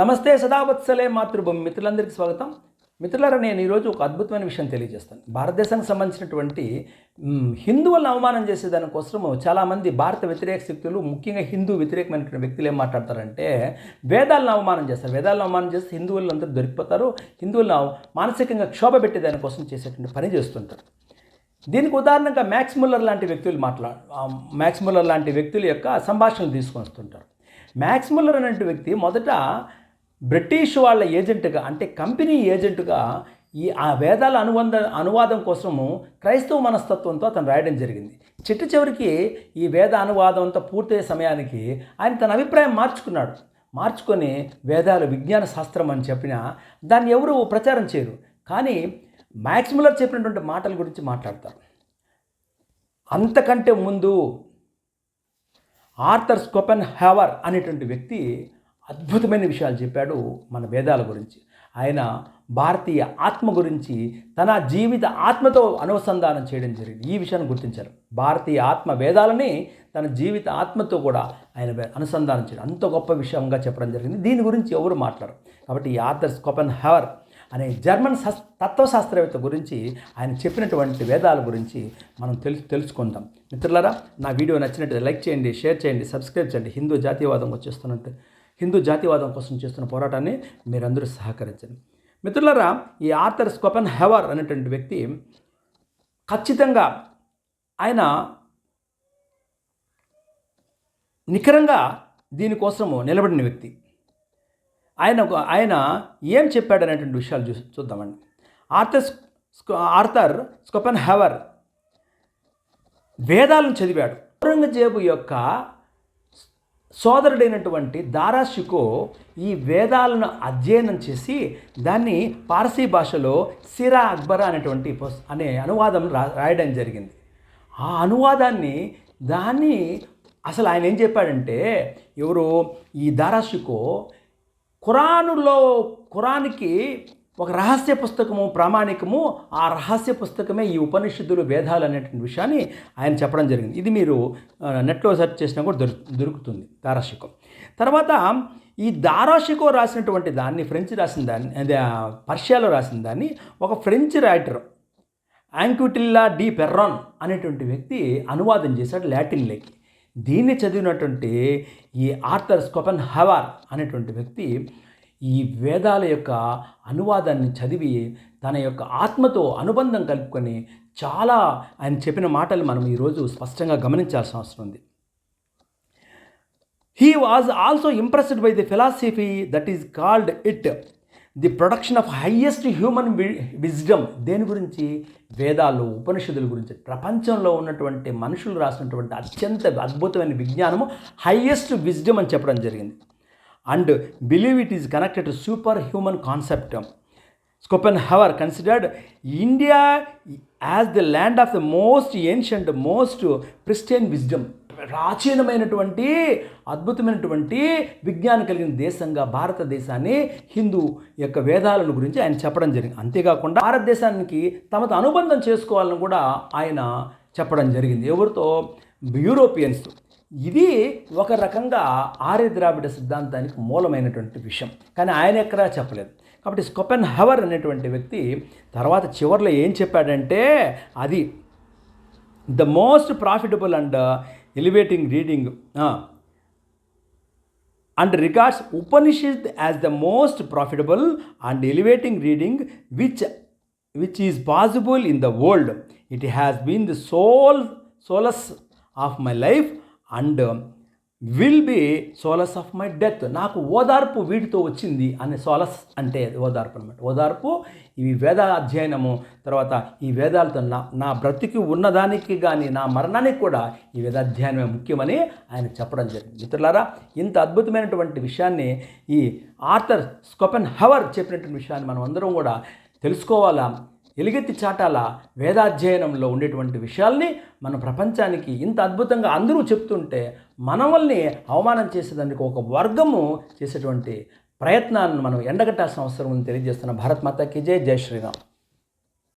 నమస్తే సదావత్సలే మాతృభూమి మిత్రులందరికీ స్వాగతం. మిత్రులారా నేను ఈరోజు ఒక అద్భుతమైన విషయం తెలియజేస్తాను. భారతదేశానికి సంబంధించినటువంటి హిందువులను అవమానం చేసే దానికోసము చాలామంది భారత వ్యతిరేక శక్తులు ముఖ్యంగా హిందూ వ్యతిరేకమైనటువంటి వ్యక్తులు ఏం మాట్లాడతారంటే వేదాలను అవమానం చేస్తారు. వేదాలను అవమానం చేస్తే హిందువులు అందరూ దొరికిపోతారు. హిందువులను మానసికంగా క్షోభ పెట్టే దానికోసం చేసేటువంటి పని చేస్తుంటారు. దీనికి ఉదాహరణగా మ్యాక్స్ ముల్లర్ లాంటి వ్యక్తులు మాట్లా మ్యాక్స్ ముల్లర్ లాంటి వ్యక్తుల యొక్క సంభాషణలు తీసుకొని వస్తుంటారు మ్యాక్స్ ముల్లర్ అనే వ్యక్తి మొదట బ్రిటిష్ వాళ్ళ ఏజెంట్గా అంటే కంపెనీ ఏజెంట్గా ఈ ఆ వేదాల అనుబంధ అనువాదం కోసము క్రైస్తవ మనస్తత్వంతో అతను రాయడం జరిగింది. చిట్ట చివరికి ఈ వేద అనువాదం అంతా పూర్తయ్యే సమయానికి ఆయన తన అభిప్రాయం మార్చుకున్నాడు. మార్చుకొని వేదాలు విజ్ఞాన శాస్త్రం అని చెప్పినా దాన్ని ఎవరు ప్రచారం చేయరు. కానీ మ్యాక్సిములర్ చెప్పినటువంటి మాటల గురించి మాట్లాడతారు అంతకంటే ముందు ఆర్థర్ స్కోపెన్ హ్యావర్ అనేటువంటి వ్యక్తి అద్భుతమైన విషయాలు చెప్పాడు మన వేదాల గురించి. ఆయన భారతీయ ఆత్మ గురించి తన జీవిత ఆత్మతో అనుసంధానం చేయడం జరిగింది. ఈ విషయాన్ని గుర్తించారు. భారతీయ ఆత్మ వేదాలని తన జీవిత ఆత్మతో కూడా ఆయన అనుసంధానం చేయడం. అంత గొప్ప విషయంగా చెప్పడం జరిగింది. దీని గురించి ఎవరు మాట్లాడరు. కాబట్టి ఈ ఆథర్స్ కొపెన్ హవర్ అనే జర్మన్ తత్వశాస్త్రవేత్త గురించి ఆయన చెప్పినటువంటి వేదాల గురించి మనం తెలుసు తెలుసుకుందాం. మిత్రులారా నా వీడియో నచ్చినట్టు లైక్ చేయండి షేర్ చేయండి సబ్స్క్రైబ్ చేయండి. హిందూ జాతీయవాదం వచ్చేస్తున్నట్టు హిందూ జాతీయవాదం కోసం చేస్తున్న పోరాటాన్ని మీరందరూ సహకరించండి. మిత్రులరా ఈ ఆర్థర్ స్కోపెన్ హెవర్ అనేటువంటి వ్యక్తి ఖచ్చితంగా ఆయన నికరంగా దీనికోసము నిలబడిన వ్యక్తి. ఆయన ఆయన ఏం చెప్పాడు అనేటువంటి విషయాలు చూ చూద్దామండి. ఆర్థర్ ఆర్థర్ స్కోపెన్ హెవర్ వేదాలను చదివాడు. ఔరంగజేబు యొక్క సోదరుడైనటువంటి దారాషికో ఈ వేదాలను అధ్యయనం చేసి దాన్ని పారసీ భాషలో సిరా అక్బర్ అనేటువంటి అనే అనువాదం రా రాయడం జరిగింది. ఆ అనువాదాన్ని దాన్ని అసలు ఆయన ఏం చెప్పాడంటే ఎవరు ఈ దారాషికో ఖురానులో ఖురాన్కి ఒక రహస్య పుస్తకము ప్రామాణికము ఆ రహస్య పుస్తకమే ఈ ఉపనిషత్తులు వేదాలు అనేటువంటి విషయాన్ని ఆయన చెప్పడం జరిగింది. ఇది మీరు నెట్లో సెర్చ్ చేసినా కూడా దొరు దొరుకుతుంది దారాశికం. తర్వాత ఈ దారాషికో రాసినటువంటి దాన్ని ఫ్రెంచ్ రాసిన దాన్ని అదే పర్షియాలో రాసిన దాన్ని ఒక French writer Anquetil du Perron అనేటువంటి వ్యక్తి అనువాదం చేశాడు లాటిన్లోకి. దీన్ని చదివినటువంటి ఈ ఆర్థర్ స్కోపెన్ హవార్ అనేటువంటి వ్యక్తి ఈ వేదాల యొక్క అనువాదాన్ని చదివి తన యొక్క ఆత్మతో అనుబంధం కలుపుకొని చాలా ఆయన చెప్పిన మాటలు మనం ఈరోజు స్పష్టంగా గమనించాల్సిన అవసరం ఉంది. He was also impressed by the philosophy that is called it the production of highest human wisdom దేని గురించి? వేదాలు ఉపనిషత్తుల గురించి. ప్రపంచంలో ఉన్నటువంటి మనుషులు రాసినటువంటి అత్యంత అద్భుతమైన విజ్ఞానము హయ్యెస్ట్ విజ్డమ్ అని చెప్పడం జరిగింది. And believe it is connected to super human concept. Schopenhauer considered India as the land of the most ancient most Christian wisdom. ప్రాచీనమైనటువంటి అద్భుతమైనటువంటి విజ్ఞానం కలిగిన దేశంగా భారతదేశాన్ని హిందూ యొక్క వేదాలను గురించి ఆయన చెప్పడం జరిగింది. అంతేకాకుండా భారతదేశానికి తమతో అనుబంధం చేసుకోవాలని కూడా ఆయన చెప్పడం జరిగింది. ఎవరితో? యూరోపియన్స్తో. ఇది ఒక రకంగా ఆర్య ద్రావిడ సిద్ధాంతానికి మూలమైనటువంటి విషయం. కానీ ఆయన ఎక్కడా చెప్పలేదు. కాబట్టి స్కొపెన్ హవర్ అనేటువంటి వ్యక్తి తర్వాత చివరిలో ఏం చెప్పాడంటే అది the most profitable and elevating reading and records Upanishad as the most profitable and elevating reading which which is possible in the world. It has been the soul solace of my life and will be solace of my death. నాకు ఓదార్పు వీటితో వచ్చింది అనే solace అంటే ఓదార్పు అనమాట ఓదార్పు ఇవి వేద అధ్యయనము తర్వాత ఈ వేదాలతో నా నా బ్రతికి ఉన్నదానికి కానీ నా మరణానికి కూడా ఈ వేదాధ్యయనమే ముఖ్యమని ఆయన చెప్పడం జరిగింది. మిత్రులారా ఇంత అద్భుతమైనటువంటి విషయాన్ని ఈ ఆర్థర్ స్కోపెన్ హవర్ చెప్పినటువంటి విషయాన్ని మనం అందరం కూడా తెలుసుకోవాలా? ఎలుగెత్తి చాటాల వేదాధ్యయనంలో ఉండేటువంటి విషయాల్ని మన ప్రపంచానికి ఇంత అద్భుతంగా అందరూ చెప్తుంటే మనవల్ని అవమానం చేసేదానికి ఒక వర్గము చేసేటువంటి ప్రయత్నాన్ని మనం ఎండగట్టాల్సిన అవసరం ఉంది తెలియజేస్తున్న భారత్ మాతాకి జై జై శ్రీరామ్.